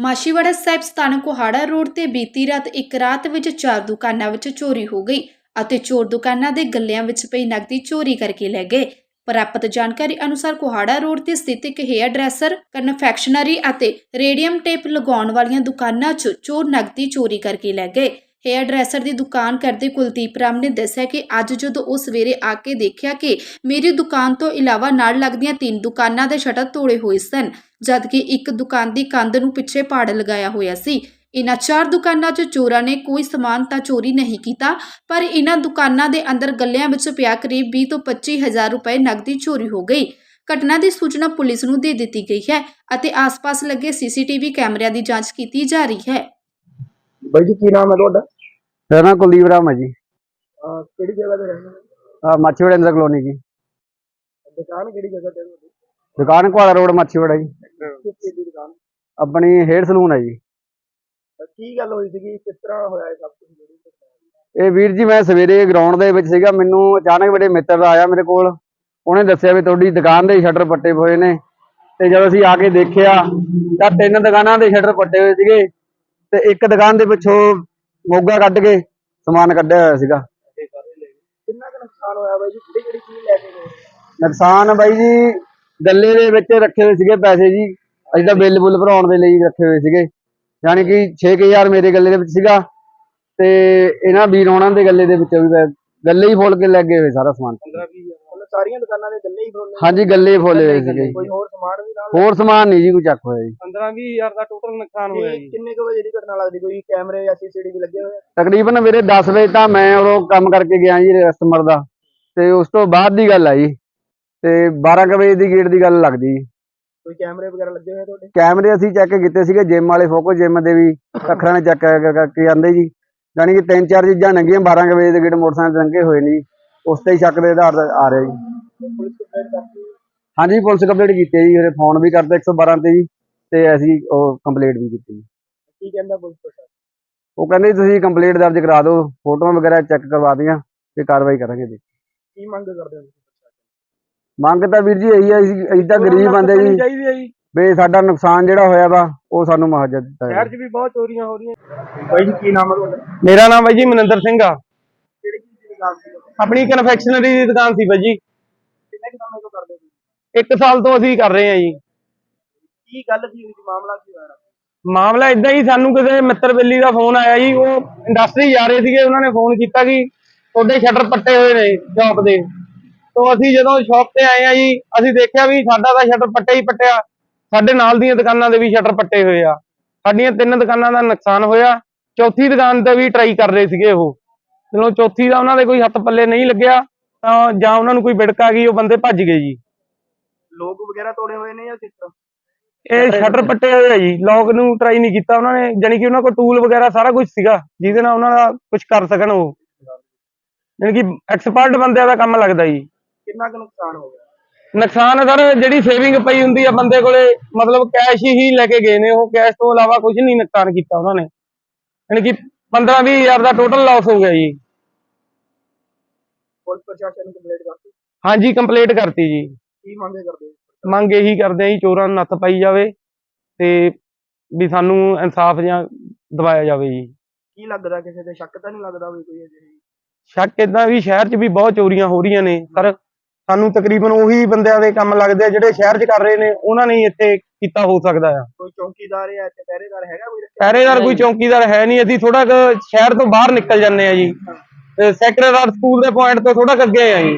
ਮਾਸ਼ੀਵਾੜਾ ਸਾਹਿਬ ਸਥਾਨਕ ਕੋਹਾੜਾ ਰੋਡ ਤੇ ਬੀਤੀ ਰਾਤ ਇੱਕ ਰਾਤ ਵਿੱਚ ਚਾਰ ਦੁਕਾਨਾਂ ਵਿੱਚ ਚੋਰੀ ਹੋ ਗਈ ਅਤੇ ਚੋਰ ਦੁਕਾਨਾਂ ਦੇ ਗੱਲਿਆਂ ਵਿੱਚ ਪਈ ਨਕਦੀ ਚੋਰੀ ਕਰਕੇ ਲੈ ਗਏ। ਪ੍ਰਾਪਤ ਜਾਣਕਾਰੀ ਅਨੁਸਾਰ ਕੋਹਾੜਾ ਰੋਡ ਤੇ ਸਥਿਤ ਇੱਕ ਹੇਅਰ ਡਰੈਸਰ, ਕਨਫੈਕਸ਼ਨਰੀ ਅਤੇ ਰੇਡੀਅਮ ਟੇਪ ਲਗਾਉਣ ਵਾਲੀਆਂ ਦੁਕਾਨਾਂ 'ਚ ਚੋਰ ਨਕਦੀ ਚੋਰੀ ਕਰਕੇ ਲੈ ਗਏ। ਹੇਅਰ ਡਰੈਸਰ ਦੀ ਦੁਕਾਨ ਕਰਦੇ ਕੁਲਦੀਪ ਰਾਮ ਨੇ ਦੱਸਿਆ ਕਿ ਅੱਜ ਜਦੋਂ ਉਹ ਸਵੇਰੇ ਆ ਕੇ ਦੇਖਿਆ ਕਿ ਮੇਰੀ ਦੁਕਾਨ ਤੋਂ ਇਲਾਵਾ ਨਾਲ ਲੱਗਦੀਆਂ ਤਿੰਨ ਦੁਕਾਨਾਂ ਦੇ ਸ਼ਟਰ ਤੋੜੇ ਹੋਏ ਸਨ ਜਦਕਿ ਇੱਕ ਦੁਕਾਨ ਦੀ ਕੰਧ ਨੂੰ ਪਿੱਛੇ ਪਾੜ ਲਗਾਇਆ ਹੋਇਆ ਸੀ। ਇਨ੍ਹਾਂ ਚਾਰ ਦੁਕਾਨਾਂ 'ਚ ਚੋਰਾਂ ਨੇ ਕੋਈ ਸਮਾਨ ਤਾਂ ਚੋਰੀ ਨਹੀਂ ਕੀਤਾ ਪਰ ਇਨ੍ਹਾਂ ਦੁਕਾਨਾਂ ਦੇ ਅੰਦਰ ਗੱਲਿਆਂ ਵਿੱਚ ਪਿਆ ਕਰੀਬ 20 ਤੋਂ 25 ਹਜ਼ਾਰ ਰੁਪਏ ਨਕਦੀ ਚੋਰੀ ਹੋ ਗਈ। ਘਟਨਾ ਦੀ ਸੂਚਨਾ ਪੁਲਿਸ ਨੂੰ ਦੇ ਦਿੱਤੀ ਗਈ ਹੈ ਅਤੇ ਆਸ-ਪਾਸ ਲੱਗੇ ਸੀਸੀਟੀਵੀ ਕੈਮਰਿਆਂ ਦੀ ਜਾਂਚ ਕੀਤੀ ਜਾ ਰਹੀ ਹੈ। ਬਾਈ ਜੀ ਕੀ ਨਾਮ ਹੈ ਤੁਹਾਡਾ? ਮੇਰਾ ਨਾਮ ਕੁਲਦੀਪ ਰਾਮ ਹੈ ਜੀ। ਅਹ ਕਿਹੜੀ ਜਗ੍ਹਾ ਤੇ ਰਹਿੰਦੇ ਹੋ? ਅਹ ਮਾਛੀਵਾੜਾ ਇੰਦਰ ਕਲੋਨੀ ਜੀ। ਦੁਕਾਨ ਕਿਹੜੀ ਜਗ੍ਹਾ ਤੇ ਹੈ ਤੁਹਾਡੀ? ਦੁਕਾਨ ਕੁਆਲਾ ਰੋਡ ਮਾਛੀਵਾੜਾ ਜੀ। ਦੀ ਦੁਕਾਨ? ਆਪਣੀ ਹੇਅਰ ਸਲੂਨ ਹੈ ਜੀ। ਕੀ ਗੱਲ ਹੋਈ ਸੀਗੀ? ਕਿਸ ਤਰ੍ਹਾਂ ਹੋਇਆ ਇਹ ਸਭ ਕੁਝ ਜਿਹੜੀ? ਇਹ ਵੀਰ ਜੀ ਮੈਂ ਸਵੇਰੇ ਗਰਾਊਂਡ ਦੇ ਵਿੱਚ ਸੀਗਾ। ਮੈਨੂੰ ਅਚਾਨਕ ਮੇਰੇ ਮਿੱਤਰ ਆਇਆ ਮੇਰੇ ਕੋਲ। ਉਹਨੇ ਦੱਸਿਆ ਵੀ ਤੁਹਾਡੀ ਦੁਕਾਨ ਦੇ ਸ਼ਟਰ ਪੱਟੇ ਹੋਏ ਨੇ। ਤੇ ਜਦੋਂ ਅਸੀਂ ਆ ਕੇ ਦੇਖਿਆ ਤਾਂ ਤਿੰਨ ਦੁਕਾਨਾਂ ਦੇ ਸ਼ਟਰ ਪੱਟੇ ਹੋਏ ਸੀਗੇ। ਤੇ ਇੱਕ ਦੁਕਾਨ ਦੇ ਪਿੱਛੋਂ ਮੋਗਾ ਕੱਢ ਕੇ ਸਮਾਨ ਕੱਢਿਆ ਹੋਇਆ ਸੀਗਾ। ਕਿੰਨਾ ਕੁ ਨੁਕਸਾਨ ਹੋਇਆ ਬਾਈ ਜੀ? ਕਿਹੜੀ ਕਿਹੜੀ ਚੀਜ਼ ਲੈ ਕੇ ਗਏ? ਨੁਕਸਾਨ ਬਾਈ ਜੀ ਗੱਲੇ ਦੇ ਵਿੱਚ ਰੱਖੇ ਹੋਏ ਸੀਗੇ ਪੈਸੇ ਜੀ। ਅਸੀਂ ਤਾਂ ਬਿੱਲ ਬੁੱਲ ਭਰਾਉਣ ਦੇ ਲਈ ਰੱਖੇ ਹੋਏ ਸੀਗੇ। ਯਾਨੀ ਕਿ 6000 ਮੇਰੇ ਗੱਲੇ ਦੇ ਵਿੱਚ ਸੀਗਾ ਤੇ ਇਹਨਾਂ ਵੀਰ ਹੋਣਾਂ ਦੇ ਗੱਲੇ ਦੇ ਵਿੱਚੋਂ ਵੀ ਗੱਲੇ ਹੀ ਫੁੱਲ ਕੇ ਲੱਗੇ ਹੋਏ ਸਾਰਾ ਸਮਾਨ। 15 20 ਮਤਲਬ ਸਾਰੀਆਂ ਦੁਕਾਨਾਂ ਦੇ ਗੱਲੇ ਹੀ ਫਰੋਲੇ ਹਾਂਜੀ ਗੱਲੇ ਫੁੱਲੇ ਹੋਏ ਸੀਗੇ। ਕੋਈ ਹੋਰ ਸਮਾਨ ਵੀ ਨਾਲ? ਹੋਰ ਸਮਾਨ ਨਹੀਂ ਜੀ ਕੋਈ ਚੱਕ ਹੋਇਆ ਜੀ। 15 20000 ਦਾ ਟੋਟਲ ਨੁਕਸਾਨ ਹੋਇਆ ਜੀ। ਕਿੰਨੇ ਕੁ ਵਜੇ ਦੀ ਘਟਨਾ ਲੱਗਦੀ? ਕੋਈ ਕੈਮਰੇ ਜਾਂ ਸੀਸੀਟੀਵੀ ਲੱਗੇ ਹੋਏ ਤਕਰੀਬਨ ਵੀਰੇ 10 ਵਜੇ ਤਾਂ ਮੈਂ ਉਦੋਂ ਕੰਮ ਕਰਕੇ ਗਿਆ ਜੀ ਕਸਟਮਰ ਦਾ। ਤੇ ਉਸ ਤੋਂ ਬਾਅਦ ਦੀ ਗੱਲ ਆ ਜੀ। ਤੇ 12 ਕੁ ਵਜੇ ਦੀ ਗੇਟ ਦੀ ਗੱਲ ਲੱਗਦੀ। ਕੋਈ ਕੈਮਰੇ ਵਗੈਰਾ ਲੱਗੇ ਹੋਏ ਆ ਤੁਹਾਡੇ? ਕੈਮਰੇ ਅਸੀਂ ਚੈੱਕ ਕੀਤੇ ਸੀਗੇ ਜਿਮ ਵਾਲੇ ਫੋਕੋ ਜਿਮ ਦੇ ਵੀ ਅੱਖਰਾਂ ਨੇ ਚੈੱਕ ਕਰਕੇ ਜਾਂਦੇ ਜੀ। ਯਾਨੀ ਕਿ ਤਿੰਨ ਚਾਰ ਚੀਜ਼ਾਂ ਨੰਗੀਆਂ 12 ਕੁ ਵਜੇ ਦੇ ਗੇਟ ਮੋਟਰਸਾਈਕਲ ਲੰਘੇ ਹੋਏ ਨੇ ਉਸ ਤੇ ਹੀ ਸ਼ੱਕ ਦੇ ਆਧਾਰ ਤੇ ਆ ਰਿਹਾ ਜੀ। ਹਾਂਜੀ ਪੁਲਿਸ ਕੰਪਲੀਟ ਕੀਤੀ ਹੈ ਜੀ ਉਹਦੇ ਫੋਨ ਵੀ ਕਰਤੇ 112 ਤੇ ਜੀ ਤੇ ਅਸੀਂ ਉਹ ਕੰਪਲੀਟ ਵੀ ਕੀਤੀ ਜੀ। ਕੀ ਕਹਿੰਦਾ ਪੁਲਿਸ ਉਹ ਕਹਿੰਦੇ ਤੁਸੀਂ ਕੰਪਲੀਟ ਦਰਜ ਕਰਾ ਦਿਓ ਫੋਟੋਆਂ ਵਗੈਰਾ ਚੈੱਕ ਕਰਵਾ ਦੀਆਂ ਤੇ ਕਾਰਵਾਈ ਕਰਾਂਗੇ ਜੀ। ਕੀ ਮੰਗ ਕਰਦੇ ਹੋ ਮੰਗ ਤਾਂ ਵੀਰ ਜੀ ਇਹੀ ਅਸੀਂ ਅਸੀਂ ਤਾਂ ਗਰੀਬ ਬੰਦੇ ਜੀ। ਚਾਹੀਦੀ ਹੈ ਜੀ। ਵੀ ਸਾਡਾ ਨੁਕਸਾਨ ਜਿਹੜਾ ਹੋਇਆ ਵਾ ਉਹ ਸਾਨੂੰ ਮੁਆਵਜ਼ਾ ਦਿੱਤਾ ਸ਼ਹਿਰ ਜਾਵੇ 'ਚ ਵੀ ਬਹੁਤ ਚੋਰੀਆਂ ਹੋ ਰਹੀਆਂ। ਬਾਈ ਜੀ ਕੀ ਨਾਮ ਹੈ ਤੁਹਾਡਾ? ਮੇਰਾ ਨਾਮ ਹੈ ਜੀ ਮਨਿੰਦਰ ਸਿੰਘ ਆ। ਕਿਹੜੀ ਚੀਜ਼ ਦੀ ਦੁਕਾਨ ਸੀ? ਆਪਣੀ ਕਨਫੈਕਸ਼ਨਰੀ ਦੀ ਦੁਕਾਨ ਸੀ ਬਾਈ ਜੀ। ਕਿੰਨੇ ਕੁ ਸਮੇਂ ਤੋਂ ਕਰਦੇ ਹੋ ਇੱਕ ਸਾਲ ਤੋਂ ਅਸੀਂ ਕਰ ਰਹੇ ਹਾਂ ਜੀ। ਕੀ ਗੱਲ ਕੀ ਹੋਈ ਸੀ ਮਾਮਲਾ ਕੀ ਹੋਇਆ? ਮਾਮਲਾ ਇਦਾਂ ਹੀ ਸਾਨੂੰ ਕਿਸੇ ਮਿੱਤਰ ਬੇਲੀ ਦਾ ਫੋਨ ਆਇਆ ਜੀ। ਉਹ ਇੰਡਸਟਰੀ ਜਾ ਰਹੇ ਸੀਗੇ ਉਹਨਾਂ ਨੇ ਫੋਨ ਕੀਤਾ ਕਿ ਤੁਹਾਡੇ ਸ਼ਟਰ ਪੱਟੇ ਹੋਏ ਨੇ ਸ਼ਾਪ ਦੇ। ਤੋਂ ਅਸੀਂ ਜਦੋਂ ਸ਼ਾਪ ਤੇ ਆਏ ਆ ਜੀ ਅਸੀਂ ਦੇਖਿਆ ਵੀ ਸਾਡਾ ਤਾਂ ਸ਼ਟਰ ਪੱਟਿਆ ਹੀ ਪੱਟਿਆ। ਸਾਡੇ ਨਾਲ ਦੀਆਂ ਦੁਕਾਨਾਂ ਦੇ ਵੀ ਸ਼ਟਰ ਪੱਟੇ ਹੋਏ ਆ। ਸਾਡੀਆਂ ਤਿੰਨ ਦੁਕਾਨਾਂ ਦਾ ਨੁਕਸਾਨ ਹੋਇਆ। ਚੌਥੀ ਦੁਕਾਨ ਤੇ ਵੀ ਟਰਾਈ ਕਰ ਰਹੇ ਸੀਗੇ ਉਹ। ਜਦੋਂ ਚੌਥੀ ਦਾ ਉਹਨਾਂ ਦੇ ਕੋਈ ਹੱਥ ਪੱਲੇ ਨਹੀਂ ਲੱਗਿਆ ਤਾਂ ਜਾਂ ਉਹਨਾਂ ਨੂੰ ਕੋਈ ਵਿੜਕ ਆ ਗਈ ਉਹ ਬੰਦੇ ਭੱਜ ਗਏ ਜੀ। ਲੋਕ ਵਗੈਰਾ ਤੋੜੇ ਹੋਏ ਨੇ ਜਾਂ ਕਿਸ ਤਰ੍ਹਾਂ? ਇਹ ਸ਼ਟਰ ਪੱਟੇ ਹੋਏ ਆ ਜੀ। ਲੌਕ ਨੂੰ ਟਰਾਈ ਨਹੀਂ ਕੀਤਾ ਉਹਨਾਂ ਨੇ। ਜਾਣੀ ਕਿ ਉਹਨਾਂ ਕੋਲ ਟੂਲ ਵਗੈਰਾ ਸਾਰਾ ਕੁਝ ਸੀਗਾ ਜਿਹਦੇ ਨਾਲ ਉਹਨਾਂ ਦਾ ਕੁਝ ਕਰ ਸਕਣ ਉਹ। ਜਾਣੀ ਕਿ ਐਕਸਪਰਟ ਬੰਦਿਆਂ ਦਾ ਕੰਮ ਲੱਗਦਾ ਜੀ। ਕਿੰਨਾ ਕੁ ਨੁਕਸਾਨ ਹੋ ਗਿਆ? ਨੁਕਸਾਨ ਸਰ ਜਿਹੜੀ ਸੇਵਿੰਗ ਪਈ ਹੁੰਦੀ ਆ ਬੰਦੇ ਕੋਲੇ ਮਤਲਬ ਕੈਸ਼ ਹੀ ਲੈ ਕੇ ਗਏ ਨੇ ਉਹ ਕੈਸ਼ ਤੋਂ ਇਲਾਵਾ ਕੁਝ ਨਹੀਂ ਨੁਕਸਾਨ ਕੀਤਾ ਉਹਨਾਂ ਨੇ। ਜਾਣੀ ਕਿ 15 20 ਹਜ਼ਾਰ ਦਾ ਟੋਟਲ ਲਾਸ ਹੋ ਗਿਆ ਜੀ। ਪੁਲਿਸ ਪ੍ਰਸ਼ਾਸਨ ਨੂੰ ਕੰਪਲੇਂਟ ਕਰਤੀ? ਹਾਂਜੀ ਕੰਪਲੀਟ ਕਰਤੀ ਜੀ। ਕੀ ਮੰਗੇ ਕਰਦੇ? ਮੰਗ ਇਹੀ ਕਰਦੇ ਆ ਜੀ ਚੋਰਾਂ ਨੂੰ ਨੱਥ ਪਾਈ ਜਾਵੇ ਤੇ ਵੀ ਸਾਨੂੰ ਇਨਸਾਫ ਜਾਂ ਦਿਵਾਇਆ ਜਾਵੇ ਜੀ। ਕੀ ਲੱਗਦਾ ਕਿਸੇ ਤੇ? ਸ਼ੱਕ ਤਾਂ ਨਹੀਂ ਲੱਗਦਾ ਵੀ ਕੋਈ ਅਜਿਹੀ? ਸ਼ੱਕ ਇਦਾਂ ਵੀ ਸ਼ਹਿਰ 'ਚ ਵੀ ਬਹੁਤ ਚੋਰੀਆਂ ਹੋ ਰਹੀਆਂ ਨੇ। ਸਰ ਸਾਨੂੰ ਤਕਰੀਬਨ ਉਹੀ ਬੰਦਿਆਂ ਦੇ ਕੰਮ ਲੱਗਦੇ ਆ ਜਿਹੜੇ ਸ਼ਹਿਰ 'ਚ ਕਰ ਰਹੇ ਨੇ ਉਹਨਾਂ ਨੇ ਹੀ ਇੱਥੇ ਕੀਤਾ ਹੋ ਸਕਦਾ ਆ। ਕੋਈ ਚੌਕੀਦਾਰ ਜਾਂ ਇੱਥੇ ਪਹਿਰੇਦਾਰ ਹੈਗਾ ਕੋਈ? ਪਹਿਰੇਦਾਰ ਕੋਈ ਚੌਕੀਦਾਰ ਹੈ ਨਹੀਂ ਅਸੀਂ ਥੋੜਾ ਕੁ ਸ਼ਹਿਰ ਤੋਂ ਬਾਹਰ ਨਿਕਲ ਜਾਂਦੇ ਆ ਜੀ। ਤੇ ਸੈਕਰੇਦਾਰ ਸਕੂਲ ਦੇ ਪੁਆਇੰਟ ਤੋਂ ਥੋੜਾ ਅੱਗੇ ਆ ਜੀ।